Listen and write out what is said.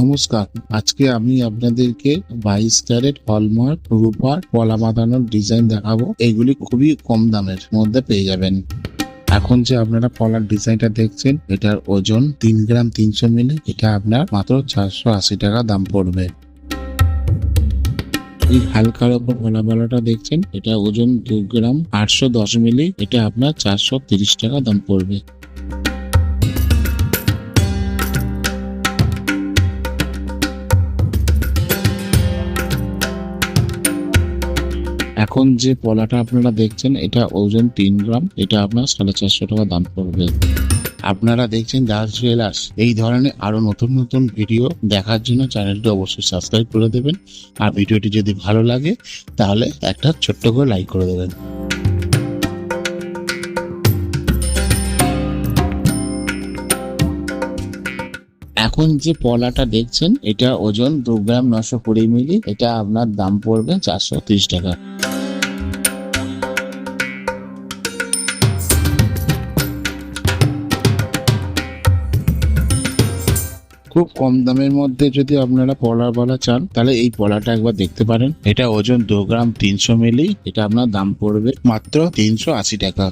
নমস্কার। আজকে আমি আপনাদেরকে বাইশ ক্যারেট হলমার্ক রূপার পলা বাঁধানোর ডিজাইন দেখাবো। এগুলি খুবই কম দামের মধ্যে পেয়ে যাবেন। এখন যে আপনারা পলার ডিজাইনটা দেখছেন, এটার ওজন তিন গ্রাম তিনশো মিলি, এটা আপনার মাত্র চারশো আশি টাকা দাম পড়বে। এই হালকার পলা বালাটা দেখছেন, এটা ওজন দু গ্রাম আটশো দশ মিলি, এটা আপনার চারশো তিরিশ টাকা দাম পড়বে। এখন যে পলাটা আপনারা দেখছেন, এটা ওজন তিন গ্রাম। এটা আপনার সাড়ে চারশো টাকা দাম পড়বে। আপনারা দেখছেন দাস জুয়েলার্স। এই ধরনের আরও নতুন নতুন ভিডিও দেখার জন্য চ্যানেলটি অবশ্যই সাবস্ক্রাইব করে দেবেন। আর ভিডিওটি যদি ভালো লাগে, তাহলে একটা ছোট্ট করে লাইক করে দেবেন। এখন যে পলাটা দেখছেন, এটা ওজন দু গ্রাম নশো কুড়ি মিলি, এটা আপনার দাম পড়বে চারশো তিরিশ টাকা। খুব কম দামের মধ্যে যদি আপনারা পলা বলা চান, তাহলে এই পলাটা একবার দেখতে পারেন। এটা ওজন দু গ্রাম তিনশো মিলি, এটা আপনার দাম পড়বে মাত্র তিনশো আশি টাকা।